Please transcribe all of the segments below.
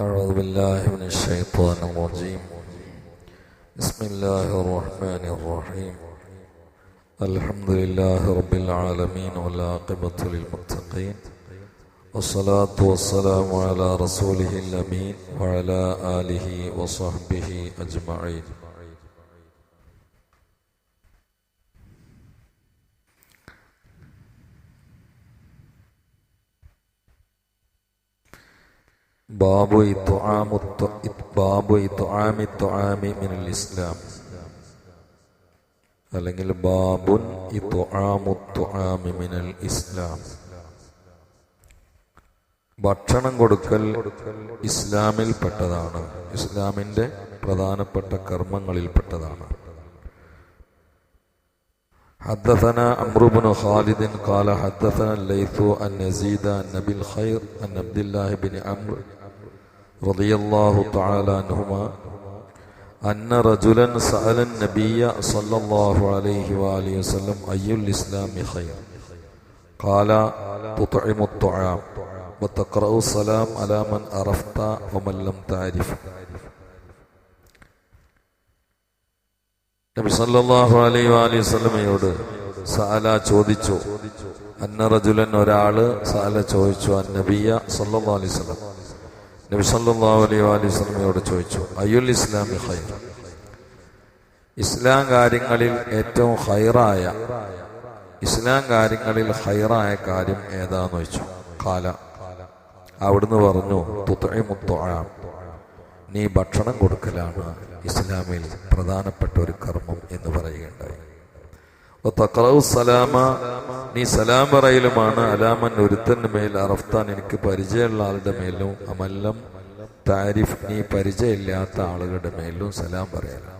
أعوذ بالله من الشيطان الرجيم بسم الله الرحمن الرحيم الحمد لله رب العالمين والعاقبة للمتقين والصلاة والسلام على رسوله الأمين وعلى آله وصحبه أجمعين باب إطعام الط- باب إطعام الطعام من الإسلام അല്ലെങ്കിൽ ബാബുൻ ഇത്ആമു തുആമി മിനൽ ഇസ്ലാം ഭക്ഷണം കൊടുക്കൽ ഇസ്ലാമിൽ പെട്ടതാണ് ഇസ്ലാമിന്റെ പ്രധാനപ്പെട്ട കർമ്മങ്ങളിൽപ്പെട്ടതാണ് حدثنا عمرو بن خالد قال حدثنا الليث عن يزيد عن نبي الخير عن عبد الله بن عمرو رضي الله تعالى عنهما أن رجلا سأل النبي صلى الله عليه وآله وسلم أي الإسلام خير قال تطعم الطعام وتقرأ السلام على من عرفت ومن لم تعرف നബി സല്ലല്ലാഹു അലൈഹി വാലി വസല്ലമയോട് സഅല ചോദിച്ചു അന്ന റജുലൻ ഒരാള് സഅല ചോദിച്ചു അന്നബിയ സല്ലല്ലാഹു അലൈഹി വസല്ലം നബി സല്ലല്ലാഹു അലൈഹി വാലി വസല്ലമയോട് ചോദിച്ചു അയ്യുൽ ഇസ്ലാം ഖൈർ ഇസ്ലാം കാര്യങ്ങളിൽ ഏറ്റവും ഹൈറായ ഇസ്ലാം കാര്യങ്ങളിൽ ഹൈറായ കാര്യം ഏതാന്ന് ചോദിച്ചു. കാല അവിടുന്ന് പറഞ്ഞു തുത്തഴിമുത്തോഴാം നീ ഭക്ഷണം കൊടുക്കലാണ് ഇസ്ലാമിൽ പ്രധാനപ്പെട്ട ഒരു കർമ്മം എന്ന് പറയുകയുണ്ടായി. സലാമ നീ സലാം പറയലുമാണ്. അലാമൻ ഒരുത്തന്റെ മേൽ അറഫ്താൻ എനിക്ക് പരിചയമുള്ള ആളുടെ മേലും അമല്ലം താരിഫ് നീ പരിചയമില്ലാത്ത ആളുകളുടെ മേലും സലാം പറയലാണ്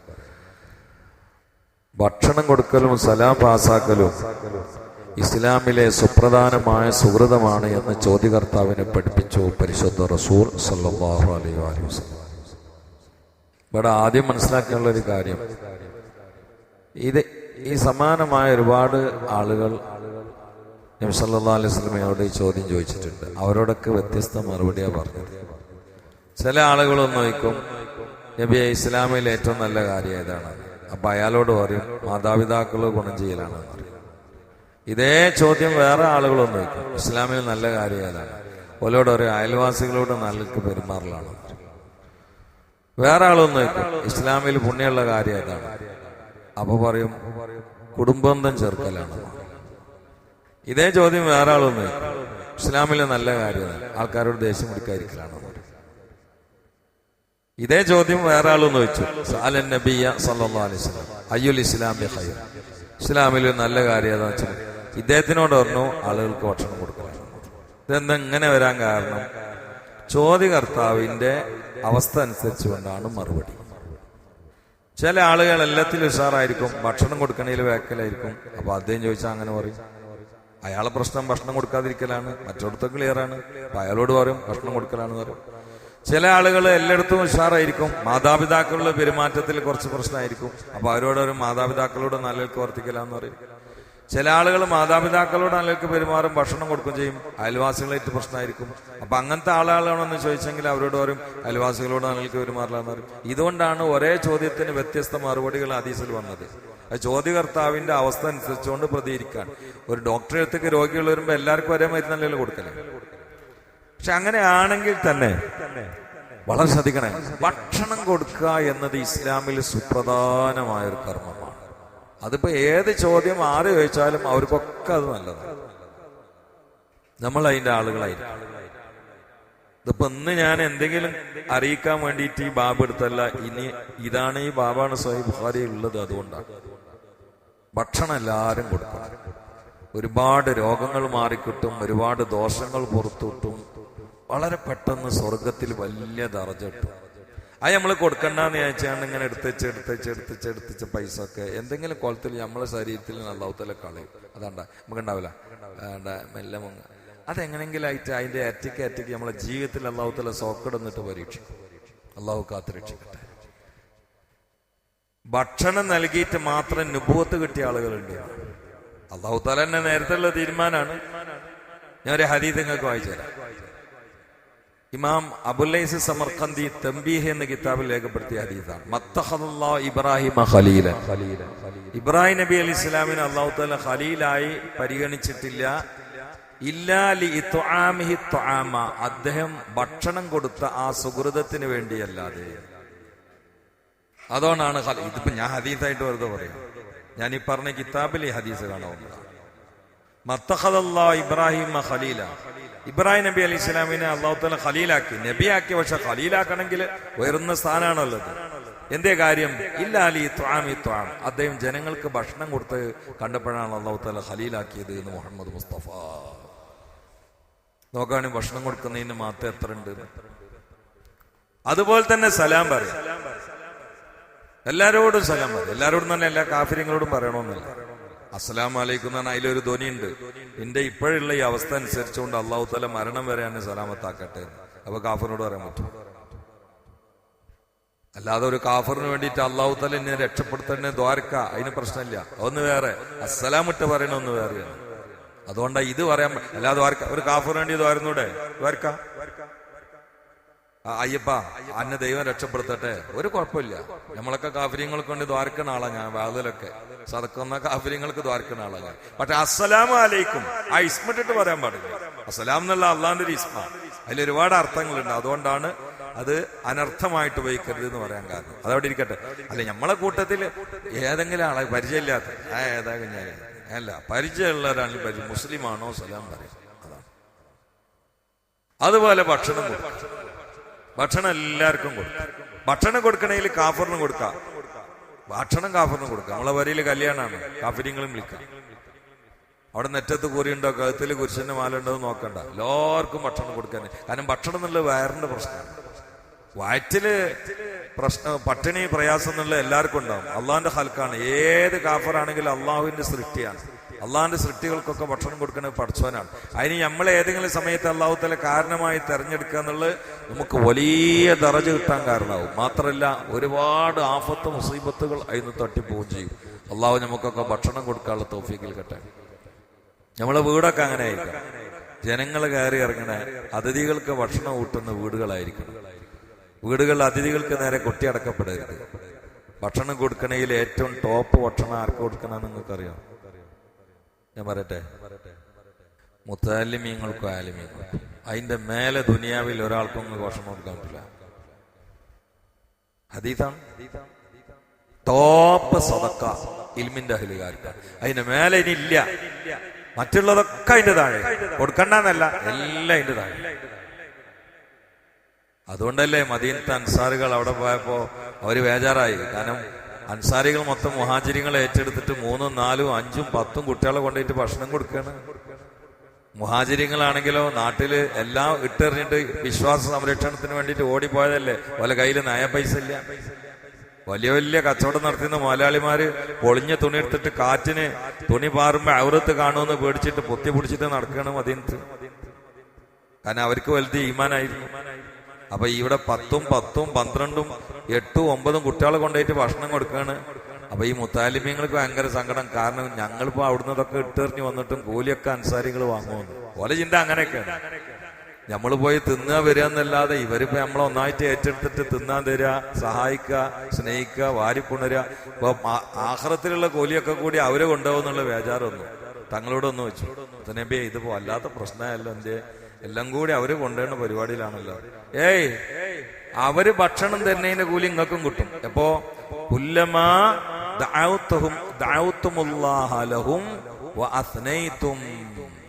ഭക്ഷണം കൊടുക്കലും സലാം പാസാക്കലും ഇസ്ലാമിലെ സുപ്രധാനമായ സുഹൃതമാണ് എന്ന് ചോദ്യകർത്താവിനെ പഠിപ്പിച്ചു പരിശുദ്ധ റസൂൽ സല്ലല്ലാഹു വാലി വസ്ലാം ഇവിടെ ആദ്യം മനസ്സിലാക്കാനുള്ള ഒരു കാര്യം. ഇത് ഈ സമാനമായ ഒരുപാട് ആളുകൾ നബി സല്ലല്ലാഹു അലൈഹി സ്വലമയോട് ഈ ചോദ്യം ചോദിച്ചിട്ടുണ്ട്. അവരോടൊക്കെ വ്യത്യസ്ത മറുപടിയാണ് പറഞ്ഞത്. ചില ആളുകളൊന്നും നോക്കും നബി ഇസ്ലാമിൽ ഏറ്റവും നല്ല കാര്യം ഏതാണ്? അപ്പൊ അയാളോട് പറയും മാതാപിതാക്കൾ ഗുണം ചെയ്യലാണ്. ഇതേ ചോദ്യം വേറെ ആളുകളൊന്നും നോക്കും ഇസ്ലാമിൽ നല്ല കാര്യം ഏതാണ്? ഓലോട് പറയും അയൽവാസികളോട് നല്ല പെരുമാറലാണ്. വേറെ ആളൊന്നും നോക്കും ഇസ്ലാമിൽ പുണ്യമുള്ള കാര്യം ഏതാണ്? അപ്പൊ പറയും കുടുംബന്ധം ചേർക്കലാണ്. ഇതേ ചോദ്യം വേറെ ആളൊന്നും ഇസ്ലാമിലെ നല്ല കാര്യം. ഏതാണ്? ആൾക്കാരോട് ദേഷ്യം പിടിക്കാതിരിക്കലാണ്. ഇതേ ചോദ്യം വേറെ ആളൊന്ന് വെച്ചു സാലൻ നബിയ സല്ലല്ലാഹു അലിസ്ലാം അയ്യുൽ ഇസ്ലാമി ഖൈർ. ഇസ്ലാമിൽ നല്ല കാര്യം ഏതാ വെച്ചാൽ ഇദ്ദേഹത്തിനോട് പറഞ്ഞു ആളുകൾക്ക് ഭക്ഷണം കൊടുക്കണം ഇതെന്താ വരാൻ കാരണം? ചോദ്യകർത്താവിന്റെ അവസ്ഥ അനുസരിച്ചുകൊണ്ടാണ് മറുപടി. ചില ആളുകൾ എല്ലാത്തിലും ഉഷാറായിരിക്കും ഭക്ഷണം കൊടുക്കണേൽ വേക്കലായിരിക്കും. അപ്പൊ അദ്ദേഹം ചോദിച്ചാൽ അങ്ങനെ പറയും. അയാളെ പ്രശ്നം ഭക്ഷണം കൊടുക്കാതിരിക്കലാണ് മറ്റിടത്ത് ക്ലിയറാണ് അപ്പൊ അയാളോട് പറയും ഭക്ഷണം കൊടുക്കലാണ് പറയും. ചില ആളുകൾ എല്ലായിടത്തും ഉഷാറായിരിക്കും മാതാപിതാക്കളുടെ പെരുമാറ്റത്തിൽ കുറച്ച് പ്രശ്നമായിരിക്കും. അപ്പൊ അവരോട് ഒരു മാതാപിതാക്കളോട് നല്ലവർക്ക് വർത്തിക്കലാന്ന് പറയും. ചില ആളുകൾ മാതാപിതാക്കളോട് നല്ലൽക്ക് പെരുമാറും ഭക്ഷണം കൊടുക്കുകയും ചെയ്യും. അയൽവാസികളായിട്ട് പ്രശ്നമായിരിക്കും. അപ്പൊ അങ്ങനത്തെ ആളുകളാണെന്ന് ചോദിച്ചെങ്കിൽ അവരോട് പറയും അയൽവാസികളോട് നല്ലൽക്ക് പെരുമാറില്ലാന്ന് പറയും. ഇതുകൊണ്ടാണ് ഒരേ ചോദ്യത്തിന് വ്യത്യസ്ത മറുപടികൾ ഹദീസിൽ വന്നത്. ചോദ്യകർത്താവിന്റെ അവസ്ഥ അനുസരിച്ചുകൊണ്ട് പ്രതികരിക്കാൻ ഒരു ഡോക്ടറെ അടുത്തേക്ക് രോഗികൾ വരുമ്പോൾ എല്ലാവർക്കും ഒരേ മരുന്നല്ലല്ലോ കൊടുക്കലേ? പക്ഷെ അങ്ങനെയാണെങ്കിൽ തന്നെ വളരെ ശ്രദ്ധിക്കണേ ഭക്ഷണം കൊടുക്കുക എന്നത് ഇസ്ലാമിൽ സുപ്രധാനമായ ഒരു കർമ്മമാണ്. അതിപ്പോ ഏത് ചോദ്യം ആര് ചോദിച്ചാലും അവർക്കൊക്കെ അത് നല്ലതാണ്. നമ്മൾ അതിന്റെ ആളുകളായിരിക്കും. ഇതിപ്പോ ഇന്ന് ഞാൻ എന്തെങ്കിലും അറിയിക്കാൻ വേണ്ടിയിട്ട് ഈ ബാബ് എടുത്തല്ല ഇനി ഇതാണ് ഈ ബാബാണ് സ്വയം ബുഹാരി ഉള്ളത് അതുകൊണ്ടാണ് ഭക്ഷണം എല്ലാവരും കൊടുക്കണം. ഒരുപാട് രോഗങ്ങൾ മാറിക്കിട്ടും ഒരുപാട് ദോഷങ്ങൾ പുറത്തുവിട്ടും. വളരെ പെട്ടെന്ന് സ്വർഗത്തിൽ വലിയ കിട്ടും. അത് നമ്മൾ കൊടുക്കണ്ടെന്ന് ചോദിച്ചാണ് ഇങ്ങനെ എടുത്തച്ച് എടുത്തച്ച് എടുത്തച്ച് എടുത്തച്ച് പൈസ ഒക്കെ എന്തെങ്കിലും കോലത്തിൽ നമ്മളെ ശരീരത്തിൽ നല്ലാവത്തല്ല കളയും. അതാണ്ട നമുക്ക് ഉണ്ടാവില്ല മെല്ലെ മുങ്ങ. അതെങ്ങനെങ്കിലും ആയിട്ട് അതിന്റെ അറ്റയ്ക്ക് അറ്റയ്ക്ക് നമ്മളെ ജീവിതത്തിൽ അള്ളാഹുത്തല സോക്കടന്നിട്ട് പരീക്ഷിക്കും. അള്ളാഹു കാത്തുരക്ഷിക്കട്ടെ ഭക്ഷണം നൽകിയിട്ട് മാത്രം നുപൂത്ത് കിട്ടിയ ആളുകളുണ്ട് അള്ളാഹു താല തന്നെ നേരത്തെ ഉള്ള തീരുമാനമാണ് ഞാൻ ഒരു ഹരീതങ്ങൾക്ക് വായിച്ചു തരാം ഇമാം അബുലൈസ് സമർഖന്തി തംബീഹ് എന്ന കിതാബിൽ രേഖപ്പെടുത്തിയ ഹദീസാണ്. മത്തഹദല്ലാ ഇബ്രാഹിമ ഖലീല ഇബ്രാഹിം നബി അലി ഇസ്ലാമിനെ അള്ളാഹു താല ഖലീലായി പരിഗണിച്ചിട്ടില്ല. അദ്ദേഹം ഭക്ഷണം കൊടുത്ത ആ സുഹൃതത്തിന് വേണ്ടിയല്ലാതെ. അതുകൊണ്ടാണ് ഇതിപ്പോ ഞാൻ ഹദീസായിട്ട് വെറുതെ പറയാം. ഞാൻ ഈ പറഞ്ഞ കിതാബിൽ ഈ ഹദീസ് കാണാവുന്നതാണ്. ഇബ്രാഹിം ഖലീല. ഇബ്രാഹിം നബി അലി ഇസ്ലാമിനെ അള്ളാഹു തല ഖലീലാക്കി. നബിയാക്കി പക്ഷെ ഖലീലാക്കണമെങ്കിൽ ഉയർന്ന സ്ഥാനമാണുള്ളത് എന്തേ കാര്യം? ഇല്ല അലി ത്വാം. അദ്ദേഹം ജനങ്ങൾക്ക് ഭക്ഷണം കൊടുത്ത് കണ്ടപ്പോഴാണ് അള്ളാഹു തല ഖലീലാക്കിയത് എന്ന് മുഹമ്മദ് മുസ്തഫ. നോക്കുകയാണെങ്കിൽ ഭക്ഷണം കൊടുക്കുന്നതിന് മാത്രം എത്ര ഉണ്ട് അതുപോലെ തന്നെ സലാം പറയാം. എല്ലാരോടും സലാം പറയും. എല്ലാരോടും തന്നെ എല്ലാ കാഫര്യങ്ങളോടും പറയണമെന്നില്ല. അസ്സലാം വലൈക്കും എന്ന് പറഞ്ഞാൽ അതിലൊരു ധ്വനിയുണ്ട്. എന്റെ ഇപ്പോഴുള്ള ഈ അവസ്ഥ അനുസരിച്ചുകൊണ്ട് അള്ളാഹു തല മരണം വരെ എന്നെ. സലാമത്താക്കട്ടെ. അപ്പൊ കാഫറിനോട് പറയാൻ പറ്റും. അല്ലാതെ ഒരു കാഫറിന് വേണ്ടിയിട്ട് അള്ളാഹു തല എന്നെ രക്ഷപ്പെടുത്തണേ ദ്വാരക്ക അതിന് പ്രശ്നമില്ല. ഒന്ന് വേറെ. അസ്സലാം ഇട്ട് പറയണ ഒന്ന് വേറെയാണ്. അതുകൊണ്ടാ ഇത് പറയാൻ അല്ലാതെ ഒരു കാഫറിന് വേണ്ടി ദ്വാരുന്നൂടെ ദ്വാരക്ക? അയ്യപ്പ അന്ന ദൈവം രക്ഷപ്പെടുത്തട്ടെ. ഒരു കുഴപ്പമില്ല. നമ്മളൊക്കെ കാഫര്യങ്ങൾക്ക് വേണ്ടി ദ്വാരക്കണ ആളാ ഞാൻ വാതിലൊക്കെ. സതക്കുന്ന കാഫര്യങ്ങൾക്ക് ദ്വാരക്കണ ആളാ ഞാൻ. പക്ഷെ അസ്സലാം അലൈക്കും. ആ ഇസ്മിട്ടിട്ട് പറയാൻ പാടില്ല. അസ്സലാം എന്നുള്ള അള്ളാന്റെ ഒരു ഇസ്മ. അതിൽ ഒരുപാട് അർത്ഥങ്ങളുണ്ട്. അതുകൊണ്ടാണ് അത് അനർത്ഥമായിട്ട് ഉപയോഗിക്കരുത് എന്ന് പറയാൻ കാരണം. അതവിടെ ഇരിക്കട്ടെ. അല്ല നമ്മളെ കൂട്ടത്തിൽ ഏതെങ്കിലും ആളെ പരിചയമില്ലാത്ത ആ ഏതാ ഞാൻ അല്ല പരിചയമുള്ള ഒരാളിൽ പരിചയം. മുസ്ലിമാണോ? സലാം പറയും. അതാണ്. അതുപോലെ ഭക്ഷണം ഭക്ഷണം എല്ലാവർക്കും കൊടുക്കാം. ഭക്ഷണം കൊടുക്കണമെങ്കിൽ കാഫറിനും കൊടുക്കാം. ഭക്ഷണം കാഫറിനും കൊടുക്കാം. നമ്മളെ വരിയിൽ കല്യാണമാണ് കാഫര്യങ്ങളും വിളിക്കാം. അവിടെ നെറ്റത്ത് കൂരിയുണ്ടോ കഴുത്തിൽ കുരിശന്റെ മാല ഉണ്ടോ നോക്കണ്ട. എല്ലാവർക്കും ഭക്ഷണം കൊടുക്കാൻ. കാരണം ഭക്ഷണം എന്നുള്ള വയറിന്റെ പ്രശ്നമാണ്. വയറ്റിൽ പ്രശ്നം പട്ടിണി പ്രയാസം എന്നുള്ള എല്ലാവർക്കും ഉണ്ടാവും. അള്ളാഹിന്റെ ഹൽക്കാണ്. ഏത് കാഫറാണെങ്കിലും അള്ളാഹുവിന്റെ സൃഷ്ടിയാണ്. അള്ളാഹിന്റെ സൃഷ്ടികൾക്കൊക്കെ ഭക്ഷണം കൊടുക്കുന്നത് പഠിച്ചവനാണ്. അതിന് നമ്മൾ ഏതെങ്കിലും സമയത്ത് അള്ളാഹുത്തല തല കാരണമായി തെരഞ്ഞെടുക്കുക എന്നുള്ളത് നമുക്ക് വലിയ ദറജ കിട്ടാൻ കാരണമാവും. മാത്രമല്ല ഒരുപാട് ആഫത്ത് മുസീബത്തുകൾ അതിന് തട്ടിപ്പോവുകയും ചെയ്യും. അള്ളാഹു നമുക്കൊക്കെ ഭക്ഷണം കൊടുക്കാനുള്ള തോഫിക്കിൽ കട്ടെ നമ്മളെ വീടൊക്കെ അങ്ങനെ ആയിരിക്കും ജനങ്ങൾ കയറി ഇറങ്ങണ അതിഥികൾക്ക് ഭക്ഷണം ഊട്ടുന്ന വീടുകളായിരിക്കണം വീടുകളിൽ അതിഥികൾക്ക് നേരെ കൊട്ടിയടക്കപ്പെടരുത് ഭക്ഷണം കൊടുക്കണയിൽ ഏറ്റവും ടോപ്പ് ഭക്ഷണം ആർക്ക് കൊടുക്കണമെന്ന് നിങ്ങൾക്കറിയാം? ഞാൻ പറയട്ടെ? മുത്താലിമീങ്ങൾക്കും ആലിമീങ്ങൾക്കും. അതിന്റെ മേലെ ദുനിയാവിൽ ഒരാൾക്കും ഭക്ഷണം കൊടുക്കാൻ പറ്റില്ല. ഹദീസാണ്? ടോപ്പ് സതക്ക ഇൽമിന്റെ അഹലുകാർക്ക് അതിന്റെ മേലെ ഇനി ഇല്ല. മറ്റുള്ളതൊക്കെ അതിന്റെ താഴെ. കൊടുക്കണ്ടെന്നല്ല എല്ലാം അതിന്റെ താഴെ. അതുകൊണ്ടല്ലേ മദീനത്തെ അൻസാറുകൾ അവിടെ പോയപ്പോ അവർ ബേജാറായി. കാരണം അൻസാരികൾ മൊത്തം മുഹാചിരികളെ ഏറ്റെടുത്തിട്ട് മൂന്നും നാലും അഞ്ചും പത്തും കുട്ടികളെ കൊണ്ടുപോയിട്ട് ഭക്ഷണം കൊടുക്കുകയാണ് മുഹാചിരികളാണെങ്കിലോ നാട്ടിൽ എല്ലാം ഇട്ടെറിഞ്ഞിട്ട് വിശ്വാസ സംരക്ഷണത്തിന് വേണ്ടിയിട്ട് ഓടിപ്പോയതല്ലേ? ഓല കയ്യിൽ നയ പൈസ ഇല്ല. വലിയ വലിയ കച്ചവടം നടത്തുന്ന മലയാളിമാര് പൊളിഞ്ഞ തുണി എടുത്തിട്ട് കാറ്റിന് തുണി പാറുമ്പോ അവരത്ത് കാണുമെന്ന് പേടിച്ചിട്ട് പൊത്തി പിടിച്ചിട്ട് നടക്കണം അതിന് കാരണം അവർക്ക് വലുത് ഈമാനായിരുന്നു. അപ്പൊ ഇവിടെ പത്തും പത്തും പന്ത്രണ്ടും എട്ടും ഒമ്പതും കുട്ടികളെ കൊണ്ടുപോയിട്ട് ഭക്ഷണം കൊടുക്കുകയാണ് അപ്പൊ ഈ മുത്താലിമ്യങ്ങൾക്ക് ഭയങ്കര സങ്കടം. കാരണം ഞങ്ങളിപ്പോ അവിടുന്ന് ഇതൊക്കെ ഇട്ടെറിഞ്ഞ് വന്നിട്ടും കൂലിയൊക്കെ അൻസാരികൾ വാങ്ങുമെന്ന്. ഓല ചിന്ത അങ്ങനെയൊക്കെയാണ്. നമ്മൾ പോയി തിന്നുക വരിക എന്നല്ലാതെ ഇവരിപ്പോ നമ്മളെ ഒന്നായിട്ട് ഏറ്റെടുത്തിട്ട് തിന്നാൻ തരിക സഹായിക്കുക സ്നേഹിക്കുക വാരിപ്പുണരുക ഇപ്പൊ ആഹ്റത്തിലുള്ള കൂലിയൊക്കെ കൂടി അവർ കൊണ്ടുപോകുന്നുള്ള വേജാറൊന്നും തങ്ങളോടൊന്നും വെച്ചു. നബിയെ ഇതിപ്പോ അല്ലാത്ത പ്രശ്നമല്ലോ എന്തേ? എല്ലാം കൂടി അവർ കൊണ്ടുവരുന്ന പരിപാടിയിലാണല്ലോ. ഏയ് അവർ ഭക്ഷണം തരുന്നതിന്റെ കൂലി ഇങ്ങക്കും കിട്ടും. എപ്പോ വഅസ്നൈതും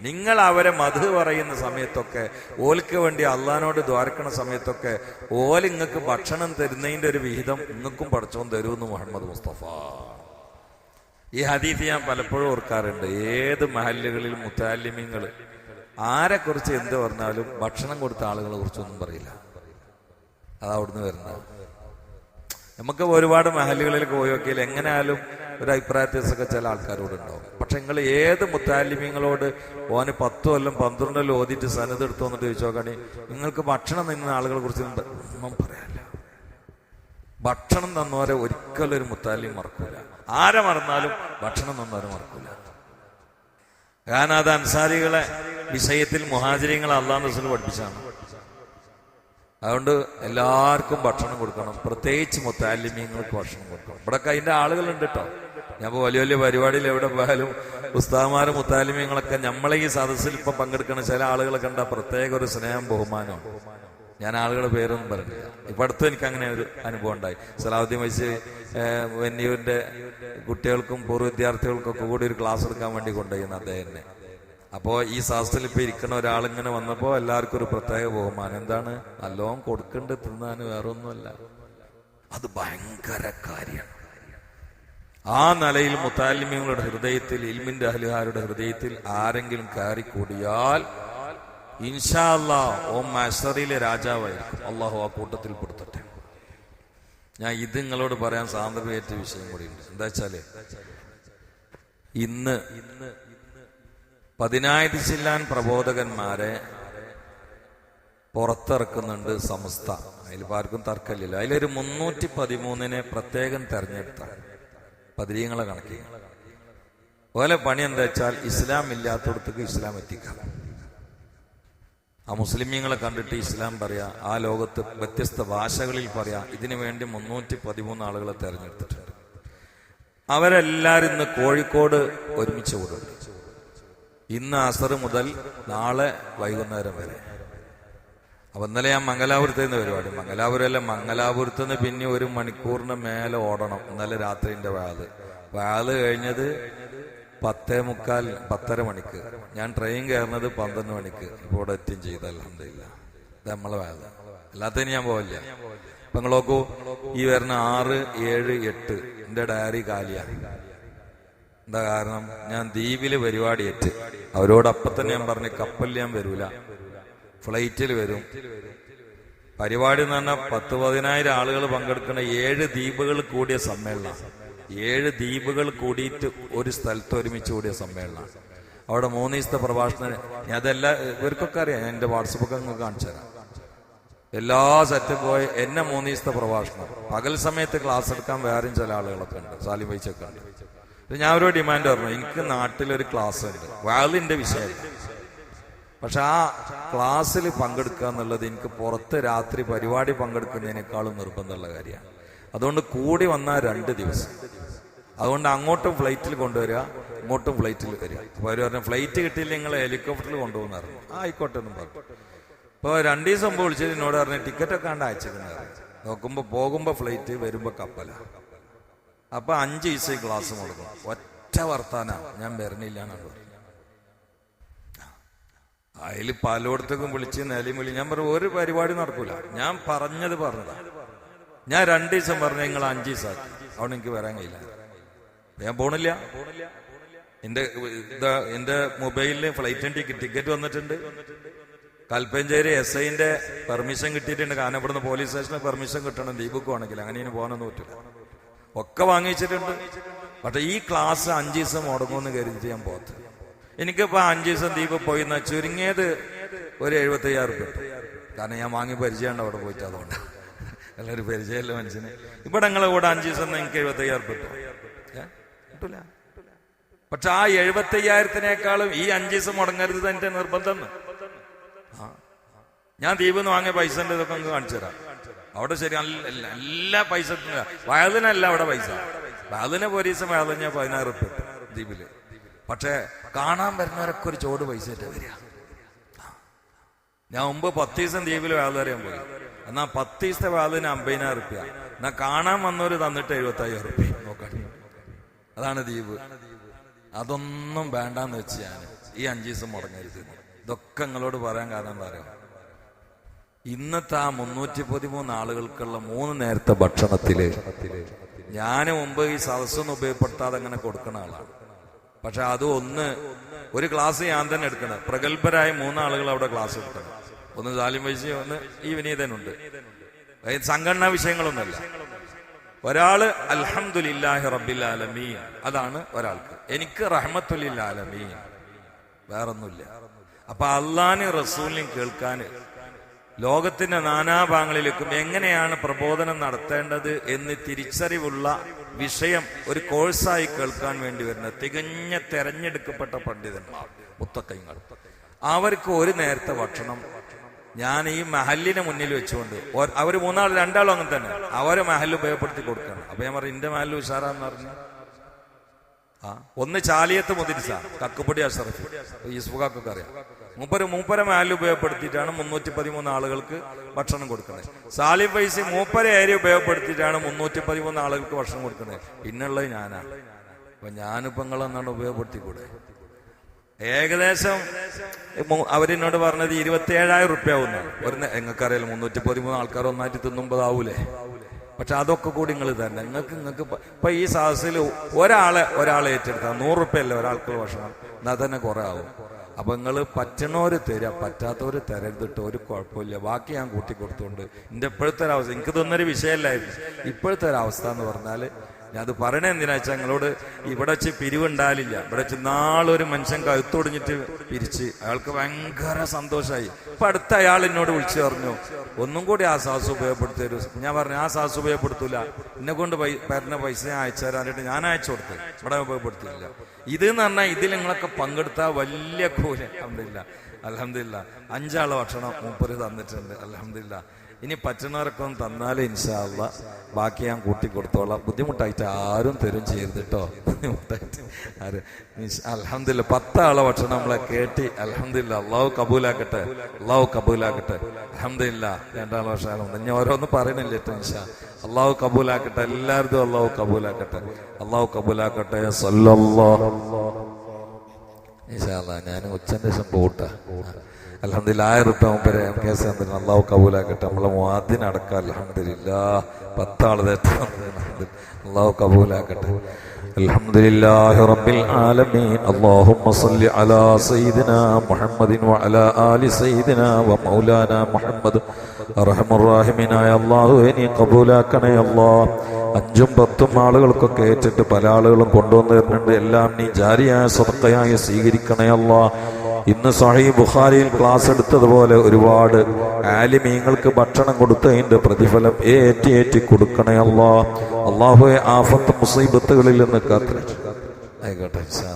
നിങ്ങൾ അവരെ മധു പറയുന്ന സമയത്തൊക്കെ ഓൽക്ക് വേണ്ടി അള്ളഹാനോട് ദ്വാരക്കണ സമയത്തൊക്കെ ഓൽ ഇങ്ങക്ക് ഭക്ഷണം തരുന്നതിന്റെ ഒരു വിഹിതം ഇങ്ങക്കും പഠിച്ചോൻ തരുമെന്ന് മുഹമ്മദ് മുസ്തഫ. ഈ ഹദീസ് ഞാൻ പലപ്പോഴും ഓർക്കാറുണ്ട്. ഏത് മഹല്ലുകളിൽ മുത്താലിമ്യങ്ങൾ ആരെക്കുറിച്ച് എന്ത് പറഞ്ഞാലും ഭക്ഷണം കൊടുത്ത ആളുകളെ കുറിച്ചൊന്നും പറയില്ല. അത് അവിടുന്ന് വരുന്നത്. നമുക്ക് ഒരുപാട് മഹലുകളിൽ പോയി നോക്കിയാൽ എങ്ങനെയാലും ഒരു അഭിപ്രായ വ്യത്യാസമൊക്കെ ചില ആൾക്കാരോടുണ്ടാവും പക്ഷെ നിങ്ങൾ ഏത് മുത്താലിമ്യങ്ങളോട് ഓന് പത്ത് കൊല്ലം പന്ത്രണ്ട് കൊല്ലം ഓതിയിട്ട് സന്നദ്ധ എടുത്തു വന്നിട്ട് ചോദിച്ചോക്കണി നിങ്ങൾക്ക് ഭക്ഷണം നിന്ന ആളുകളെ കുറിച്ച് ഒന്നും ഭക്ഷണം തന്നവരെ ഒരിക്കലും ഒരു മുത്താലിം മറക്കൂല. ആരെ മറന്നാലും ഭക്ഷണം തന്നവരെ മറക്കൂല. കാരണം അത് അൻസാരികളെ വിഷയത്തിൽ മുഹാചര്യങ്ങളെ അള്ളാഹ് റസൂൽ പഠിപ്പിച്ചാണ്. അതുകൊണ്ട് എല്ലാവർക്കും ഭക്ഷണം കൊടുക്കണം. പ്രത്യേകിച്ച് മുത്താലിമീങ്ങൾക്ക് ഭക്ഷണം കൊടുക്കണം. ഇവിടെ അതിന്റെ ആളുകളുണ്ട് കേട്ടോ ഞാൻ വലിയ വലിയ പരിപാടിയിൽ എവിടെ പോയാലും ഉസ്താമാരും മുത്താലിമീങ്ങളൊക്കെ നമ്മളെ ഈ സദസ്സിൽ ഇപ്പൊ പങ്കെടുക്കുന്ന ചില ആളുകളെ കണ്ട പ്രത്യേക ഒരു സ്നേഹം ബഹുമാനം ഞാൻ ആളുകളുടെ പേരൊന്നും പറഞ്ഞില്ല. ഇപ്പൊ അടുത്ത് എനിക്ക് അങ്ങനെ ഒരു അനുഭവം ഉണ്ടായി. സലാഹുദ്ദീൻ വൈസ് വെന്നിയൂരിന്റെ കുട്ടികൾക്കും പൂർവ വിദ്യാർത്ഥികൾക്കും ഒക്കെ കൂടി ഒരു ക്ലാസ് എടുക്കാൻ വേണ്ടി കൊണ്ടുപോയിരുന്നു അദ്ദേഹത്തിനെ അപ്പോ ഈ ശാസ്ത്രത്തിൽ ഇപ്പൊ ഇരിക്കുന്ന ഒരാളിങ്ങനെ വന്നപ്പോ എല്ലാവർക്കും ഒരു പ്രത്യേക ബഹുമാനം. എന്താണ്? നല്ലോണം കൊടുക്കണ്ട് തിന്നാൻ വേറൊന്നുമല്ല. അത് ഭയങ്കര കാര്യമാണ് ആ നിലയിൽ മുത്താലിമ്യങ്ങളുടെ ഹൃദയത്തിൽ ഇൽമിന്റെ അഹലുകാരുടെ ഹൃദയത്തിൽ ആരെങ്കിലും കയറി കൂടിയാൽ ഇൻഷാല്ല ഓ മസറിലെ രാജാവായിരിക്കും. അള്ളാഹു ആ കൂട്ടത്തിൽ പെടുത്തട്ടെ. ഞാൻ ഇത് നിങ്ങളോട് പറയാൻ സാന്ദ്രമേറ്റ വിഷയം കൂടിയുണ്ട്. എന്താ വെച്ചാൽ ഇന്ന് ഇന്ന് പതിനായിരം ചില്ലാൻ പ്രബോധകന്മാരെ പുറത്തിറക്കുന്നുണ്ട് സംസ്ഥ അതിൽ ആർക്കും തർക്കമില്ല. അതിലൊരു മുന്നൂറ്റി പതിമൂന്നിനെ പ്രത്യേകം തെരഞ്ഞെടുത്ത പതിരീങ്ങളെ കണക്കി ഓലെ പണി എന്താ വെച്ചാൽ ഇസ്ലാം ഇല്ലാത്തടത്തേക്ക് ഇസ്ലാം എത്തിക്കാം. ആ മുസ്ലിമീങ്ങളെ കണ്ടിട്ട് ഇസ്ലാം പറയാ ആ ലോകത്ത് വ്യത്യസ്ത ഭാഷകളിൽ പറയാ ഇതിനു വേണ്ടി മുന്നൂറ്റി പതിമൂന്ന് ആളുകളെ തെരഞ്ഞെടുത്തിട്ടുണ്ട്. അവരെല്ലാരും ഇന്ന് കോഴിക്കോട് ഒരുമിച്ച് കൂടും. ഇന്ന് അസർ മുതൽ നാളെ വൈകുന്നേരം വരെ. അപ്പൊ ഇന്നലെ ഞാൻ മംഗലാപുരത്ത് നിന്ന് പരിപാടി മംഗലാപുരം അല്ല മംഗലാപുരത്ത് നിന്ന് പിന്നെ ഒരു മണിക്കൂറിന് മേലെ ഓടണം ഇന്നലെ രാത്രിന്റെ വാത് വാത് കഴിഞ്ഞത് പത്തേ മുക്കാൽ പത്തര മണിക്ക്. ഞാൻ ട്രെയിൻ കയറുന്നത് പന്ത്രണ്ട് മണിക്ക്. ഇപ്പോൾ ഇവിടെ എത്തിയും ചെയ്ത അലഹമില്ല നമ്മളെ വേദ അല്ലാത്തതിന് ഞാൻ പോവില്ല. അപ്പൊ നിങ്ങൾ നോക്കൂ ഈ വരുന്ന ആറ് ഏഴ് എട്ട് എന്റെ ഡയറി കാലിയാണ് എന്താ കാരണം? ഞാൻ ദ്വീപിൽ പരിപാടി ഏറ്റ്. അവരോടൊപ്പം തന്നെ ഞാൻ പറഞ്ഞു കപ്പലിൽ ഞാൻ വരൂല. ഫ്ലൈറ്റിൽ വരും. പരിപാടി എന്ന് പറഞ്ഞാൽ പത്ത് പതിനായിരം ആളുകൾ പങ്കെടുക്കുന്ന ഏഴ് ദ്വീപുകൾ കൂടിയ സമ്മേളനം. ഏഴ് ദ്വീപുകൾ കൂടിയിട്ട് ഒരു സ്ഥലത്ത് ഒരുമിച്ച് കൂടിയ സമ്മേളനം. അവിടെ മൂന്ന് ദിവസത്തെ പ്രഭാഷണം. ഞാൻ അതെല്ലാം ഇവർക്കൊക്കെ അറിയാം. എന്റെ വാട്സപ്പൊക്കെ അങ്ങ് കാണിച്ചു തരാം. എല്ലാ സെറ്റും പോയി എന്നെ മൂന്ന് ദിവസത്തെ പ്രഭാഷണം. പകൽ സമയത്ത് ക്ലാസ് എടുക്കാൻ വേറെയും ചില ആളുകളൊക്കെ ഉണ്ട്. സാലിം വൈച്ചൊക്കെ ഉണ്ട്. ഞാൻ ഒരു ഡിമാൻഡ് പറഞ്ഞു. എനിക്ക് നാട്ടിലൊരു ക്ലാസ് ഉണ്ട്. വാലിന്റെ വിഷയം പക്ഷെ ആ ക്ലാസ്സിൽ പങ്കെടുക്കുക എന്നുള്ളത് എനിക്ക് പുറത്ത് രാത്രി പരിപാടി പങ്കെടുക്കുന്നതിനേക്കാളും നിർബന്ധമുള്ള കാര്യമാണ്. അതുകൊണ്ട് കൂടി വന്നാൽ രണ്ട് ദിവസം. അതുകൊണ്ട് അങ്ങോട്ടും ഫ്ലൈറ്റിൽ കൊണ്ടുവരിക ഇങ്ങോട്ടും ഫ്ലൈറ്റിൽ വരിക. അവർ പറഞ്ഞു ഫ്ലൈറ്റ് കിട്ടിയില്ല നിങ്ങൾ ഹെലികോപ്റ്ററിൽ കൊണ്ടുപോകുന്ന ആ ആയിക്കോട്ടെ എന്നും പറഞ്ഞു. ഇപ്പൊ രണ്ടു ദിവസം വിളിച്ചത് എന്നോട് പറഞ്ഞു ടിക്കറ്റ് ഒക്കെ കണ്ട് അയച്ചിരുന്നത് നോക്കുമ്പോ പോകുമ്പോ ഫ്ലൈറ്റ് വരുമ്പോ കപ്പല. അപ്പൊ അഞ്ച് ദിവസം ക്ലാസ് കൊടുക്കും ഒറ്റ വർത്താന ഞാൻ വരണില്ല പറഞ്ഞു അതിൽ പലയിടത്തേക്കും വിളിച്ച് നിലയും വിളി ഞാൻ പറഞ്ഞു ഒരു പരിപാടി നടക്കൂല. ഞാൻ പറഞ്ഞത് പറഞ്ഞതാ. ഞാൻ രണ്ടു ദിവസം പറഞ്ഞ നിങ്ങൾ അഞ്ചു ദിവസം ആക്കി. അവിടെ എനിക്ക് വരാൻ കഴിയില്ല. ഞാൻ പോണില്ല. എന്റെ ഇതാ എന്റെ മൊബൈലിൽ ഫ്ലൈറ്റ് ടിക്കറ്റ് വന്നിട്ടുണ്ട്. കൽപ്പഞ്ചേരി എസ് ഐന്റെ പെർമിഷൻ കിട്ടിയിട്ടുണ്ട്. കാരണം ഇവിടുന്ന് പോലീസ് സ്റ്റേഷന് പെർമിഷൻ കിട്ടണം. ദീപക്ക് ആണെങ്കിൽ അങ്ങനെ ഇനി പോകാനൊന്നും പറ്റില്ല ഒക്കെ വാങ്ങിച്ചിട്ടുണ്ട്. പക്ഷെ ഈ ക്ലാസ് അഞ്ചു ദിവസം മുടങ്ങുമെന്ന് കരുതി ഞാൻ പോകത്ത് എനിക്കിപ്പോ അഞ്ചു ദിവസം ദീപ് പോയി ചുരുങ്ങിയത് ഒരു എഴുപത്തയ്യായിരം രൂപ കാരണം ഞാൻ വാങ്ങി പരിചയമുണ്ട് അവിടെ പോയിട്ട് അതുകൊണ്ട്. എല്ലാവരും പരിചയമല്ല മനുഷ്യന്. ഇവിടെ നിങ്ങളെ കൂടെ അഞ്ചു ദിവസം നിങ്ങൾക്ക് എഴുപത്തി അയ്യായിരം കിട്ടും. കിട്ടൂല. പക്ഷെ ആ എഴുപത്തി അയ്യായിരത്തിനേക്കാളും ഈ അഞ്ചു ദിവസം മുടങ്ങരുത് എന്റെ നിർബന്ധം. ഞാൻ ദ്വീപിൽ നിന്ന് വാങ്ങിയ പൈസ ഇതൊക്കെ ഒന്ന് കാണിച്ചു തരാം. അവിടെ ശരി നല്ല എല്ലാ- പൈസ വയലിനല്ല അവിടെ പൈസ. വയലിനെ പോലീസ് വയലിന് പതിനായിരം ഉറുപ്പ് ദ്വീപിൽ പക്ഷെ കാണാൻ വരുന്നവരൊക്കെ ഒരു ചോട് പൈസ വരിക. ഞാൻ മുമ്പ് പത്ത് ദിവസം ദ്വീപിൽ വേലറിയാൻ പോയി. എന്നാ പത്ത് ദിവസത്തെ വാതിന് അമ്പതിനായിരം റുപ്യ. എന്നാ കാണാൻ വന്നവര് തന്നിട്ട് എഴുപത്തി അയ്യായിരം റുപ്യ. നോക്കാൻ അതാണ് ദ്വീപ്. അതൊന്നും വേണ്ടാന്ന് വെച്ച് ഞാൻ ഈ അഞ്ചു ദിവസം മുടങ്ങരുത്. ഇതൊക്കെ നിങ്ങളോട് പറയാൻ കാരണം എന്താ ഇന്നത്തെ ആ മുന്നൂറ്റി പതിമൂന്ന് ആളുകൾക്കുള്ള മൂന്ന് നേരത്തെ ഭക്ഷണത്തിൽ ഞാൻ മുമ്പ് ഈ സദസ്സൊന്നും ഉപയോഗപ്പെടുത്താതെ അങ്ങനെ കൊടുക്കുന്ന ആളാണ് പക്ഷെ അത് ഒന്ന് ഒരു ക്ലാസ് ഞാൻ തന്നെ എടുക്കണം. പ്രഗത്ഭരായ മൂന്നാളുകൾ അവിടെ ക്ലാസ് എടുക്കണം. ഒന്ന് സാലിം വൈസി ഒന്ന് ഈ വിനീതനുണ്ട്. സംഘടനാ വിഷയങ്ങളൊന്നുമല്ല. ഒരാൾ അൽഹംദുലില്ലാഹി റബ്ബിൽ ആലമീൻ. അതാണ് ഒരാൾക്ക്. എനിക്ക് റഹ്മത്തുല്ലാലമീ വേറൊന്നുമില്ല. അപ്പൊ അള്ളാന് റസൂലിനും കേൾക്കാൻ ലോകത്തിന്റെ നാനാഭാഗങ്ങളിലേക്കും എങ്ങനെയാണ് പ്രബോധനം നടത്തേണ്ടത് എന്ന് തിരിച്ചറിവുള്ള വിഷയം ഒരു കോഴ്സായി കേൾക്കാൻ വേണ്ടി വരുന്ന തികഞ്ഞ തെരഞ്ഞെടുക്കപ്പെട്ട പണ്ഡിതന്മാർ മുത്തക്കൈങ്ങൾ. അവർക്ക് ഒരു നേരത്തെ ഭക്ഷണം ഞാൻ ഈ മഹലിനെ മുന്നിൽ വെച്ചുകൊണ്ട് അവർ മൂന്നാൾ രണ്ടാളും അങ്ങനെ തന്നെ. അവരെ മഹൽ ഉപയോഗപ്പെടുത്തി കൊടുക്കണം. അപ്പൊ ഞാൻ പറഞ്ഞു എന്റെ മഹലിൽ ഉഷാറാന്ന് പറഞ്ഞു. ആ ഒന്ന് ചാലിയത്ത് മുതിരിച്ച കക്കുപൊടി അഷറഫ്. യൂസുഫാക്കൊക്കെ അറിയാം. മൂപ്പര് മൂപ്പര മാലിൽ ഉപയോഗപ്പെടുത്തിയിട്ടാണ് മുന്നൂറ്റി പതിമൂന്ന് ആളുകൾക്ക് ഭക്ഷണം കൊടുക്കുന്നത്. സാലിം പൈസ മൂപ്പര ഏരിയ ഉപയോഗപ്പെടുത്തിയിട്ടാണ് മുന്നൂറ്റി പതിമൂന്ന് ആളുകൾക്ക് ഭക്ഷണം കൊടുക്കുന്നത്. പിന്നുള്ളത് ഞാനാ. അപ്പൊ ഞാനിപ്പങ്ങളെന്നാണ് ഉപയോഗപ്പെടുത്തി ഉപയോഗപ്പെടുത്തിക്കൂടെ? ഏകദേശം അവരെന്നോട് പറഞ്ഞത് ഇരുപത്തി ഏഴായിരം റുപ്യ ആവുന്നു ഒരു നിങ്ങൾക്കറിയാലോ മുന്നൂറ്റി പതിമൂന്ന് ആൾക്കാർ ഒന്നായിട്ട് തിന്നുമ്പോഴാവൂലേ പക്ഷെ അതൊക്കെ കൂടി നിങ്ങൾ തന്നെ. നിങ്ങൾക്ക് നിങ്ങൾക്ക് ഇപ്പൊ ഈ സാഹസിൽ ഒരാളെ ഒരാളെ ഏറ്റെടുത്താൽ നൂറ് റുപ്യ അല്ലേ ഒരാൾക്ക് ഭക്ഷണം? എന്നാൽ തന്നെ കുറെ ആവും. അപ്പൊ നിങ്ങൾ പറ്റണോര് തരിക പറ്റാത്തവര് തരരുതിട്ട് ഒരു കുഴപ്പമില്ല ബാക്കി ഞാൻ കൂട്ടി കൊടുത്തുകൊണ്ട് എന്റെ ഇപ്പോഴത്തെ ഒരു അവസ്ഥ എനിക്ക് തോന്നുന്നൊരു വിഷയമല്ലായിരുന്നു ഇപ്പോഴത്തെ ഒരു അവസ്ഥ എന്ന് പറഞ്ഞാൽ ഞാൻ അത് പറയണേ എന്തിനാ വെച്ചാൽ നിങ്ങളോട് ഇവിടെ വെച്ച് പിരിവുണ്ടാലില്ല. ഇവിടെ വെച്ച് നാളൊരു മനുഷ്യൻ കഴുത്തൊടിഞ്ഞിട്ട് പിരിച്ച് അയാൾക്ക് ഭയങ്കര സന്തോഷമായി ഇപ്പൊ അടുത്ത അയാൾ എന്നോട് വിളിച്ചു പറഞ്ഞു ഒന്നും കൂടി ആ സാസ് ഉപയോഗപ്പെടുത്തരു ഞാൻ പറഞ്ഞു ആ സാസ് ഉപയോഗപ്പെടുത്തൂല. എന്നെ കൊണ്ട് പൈ പൈസ ഞാൻ അയച്ചു തരാനായിട്ട് ഞാൻ അയച്ചു കൊടുത്തു. ഇവിടെ ഉപയോഗപ്പെടുത്തില്ല ഇത് എന്ന് പറഞ്ഞാൽ ഇതിൽ നിങ്ങളൊക്കെ പങ്കെടുത്ത വലിയ കൂല. അലഹമില്ല അലഹമില്ല അഞ്ചാളെ ഭക്ഷണം മൂപ്പര് തന്നിട്ടുണ്ട്. അലഹമില്ല ഇനി പറ്റുന്നവരൊക്കെ ഒന്ന് തന്നാലേ ഇൻഷാല്ല ബാക്കി ഞാൻ കൂട്ടി കൊടുത്തോളാം ബുദ്ധിമുട്ടായിട്ട് ആരും തരും ചെയ്യരുത് കേട്ടോ ബുദ്ധിമുട്ടായിട്ട് ആര്? അലഹമില്ല പത്താളെ ഭക്ഷണം നമ്മളെ കേട്ടി അലഹമില്ല അള്ളാഹു കബൂലാക്കട്ടെ. അള്ളാഹു കബൂലാക്കട്ടെ. അലഹമില്ല രണ്ടാളെ ഭക്ഷണം ഞാൻ ഓരോന്ന് പറയണില്ല കേട്ടോ ഇൻഷാ. അള്ളാഹു കബൂലാക്കട്ടെ. എല്ലാവർക്കും അള്ളാഹു കബൂലാക്കട്ടെ. അള്ളാഹു കബൂലാക്കട്ടെ. സല്ലല്ലാഹു ഇൻഷാല്ലാ ഞാൻ ഉച്ചന്റെ ശേഷം അലഹമില്ല ആയിരം റുപ്യ മുമ്പേ എം കെ എസ് അള്ളാഹു കബൂലാക്കട്ടെ നമ്മളെ മുവാദിനടക്കം അലഹമില്ല പത്താള് തെറ്റാ അള്ളാഹു കബൂലാക്കട്ടെ الحمد لله رب العالمين اللهم صل على سيدنا محمد وعلى آل سيدنا ومولانا محمد അർഹമ റഹീമിനായ അള്ളാഹു ഇനി കബൂലാക്കണേ അല്ലാ അഞ്ചും പത്തും ആളുകൾക്കൊക്കെ ഏറ്റിട്ട് പല ആളുകളും കൊണ്ടുവന്നു തരുന്നുണ്ട് എല്ലാം നീ ജാരിയായ സ്വതക്കയായി സ്വീകരിക്കണേ അല്ലാ ഇന്ന് സഹി ബുഖാരിയിൽ ക്ലാസ് എടുത്തതുപോലെ ഒരുപാട് ആലിമീങ്ങൾക്ക് ഭക്ഷണം കൊടുത്തതിന്റെ പ്രതിഫലം ഏറ്റി ഏറ്റി കൊടുക്കണേ അള്ളാ. അള്ളാഹുയെ ആഫത്ത് മുസീബത്തുകളിൽ നിന്ന് കാത്തു ആയിക്കോട്ടെ ആയിക്കോട്ടെ ഇൻഷാ.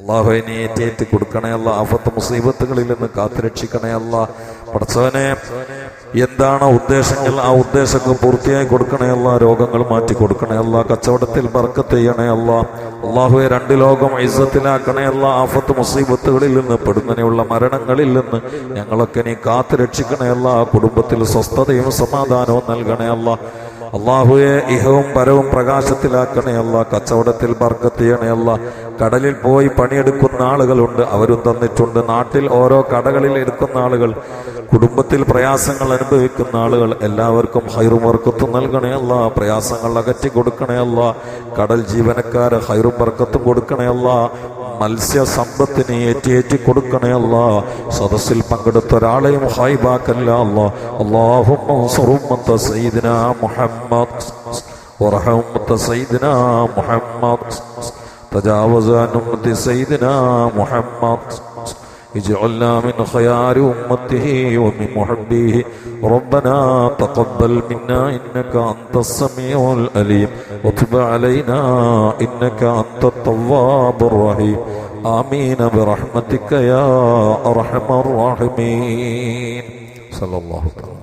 അള്ളാഹുവിനെ നീ ഏറ്റേറ്റ് കൊടുക്കണേ അല്ല ആഫത്ത് മുസീബത്തുകളിൽ നിന്ന് കാത്തുരക്ഷിക്കണേ അല്ല പടച്ചവനെ എന്താണ് ഉദ്ദേശങ്ങൾ ആ ഉദ്ദേശങ്ങൾ പൂർത്തിയായി കൊടുക്കണേ അല്ല രോഗങ്ങൾ മാറ്റി കൊടുക്കണേ അല്ല കച്ചവടത്തിൽ ബർക്കത്ത് ചെയ്യണേ അല്ല അള്ളാഹുവെ രണ്ട് ലോകം ഇസ്സത്തിലാക്കണേ അല്ല ആഫത്ത് മുസീബത്തുകളിൽ നിന്ന് പെടുന്നതിനുള്ള മരണങ്ങളിൽ നിന്ന് ഞങ്ങളൊക്കെ നീ കാത്തു രക്ഷിക്കണേ അല്ല കുടുംബത്തിൽ സ്വസ്ഥതയും സമാധാനവും നൽകണേ അല്ല അള്ളാഹുയെ ഇഹവും പരവും പ്രകാശത്തിലാക്കണേ അല്ല കച്ചവടത്തിൽ ബർക്കത്ത് ചെയ്യണേ അല്ല കടലിൽ പോയി പണിയെടുക്കുന്ന ആളുകളുണ്ട് അവരും തന്നിട്ടുണ്ട് നാട്ടിൽ ഓരോ കടകളിൽ എടുക്കുന്ന ആളുകൾ കുടുംബത്തിൽ പ്രയാസങ്ങൾ അനുഭവിക്കുന്ന ആളുകൾ എല്ലാവർക്കും ഹൈറും വർക്കത്തും നൽകണേ അല്ല പ്രയാസങ്ങൾ അകറ്റി കൊടുക്കണേ അല്ല കടൽ ജീവനക്കാര് ഹൈറും വർക്കത്തും കൊടുക്കണേ അല്ല മത്സ്യ സമ്പത്തിനെ ഏറ്റിയേറ്റി കൊടുക്കണേ അല്ല സദസ്സിൽ പങ്കെടുത്ത ഒരാളെയും ഹായിബാക്കല്ല അല്ല അള്ളാഹുമ്മ സയ്യിദിന മുഹമ്മദ് ورحمة سيدنا محمد تجاوز عن أمة سيدنا محمد اجعلنا من خيار أمته ومن محبيه ربنا تقبل منا إنك أنت السميع الأليم وتب علينا إنك أنت التواب الرحيم. آمين برحمتك يا أرحم الراحمين. صلى الله عليه وسلم.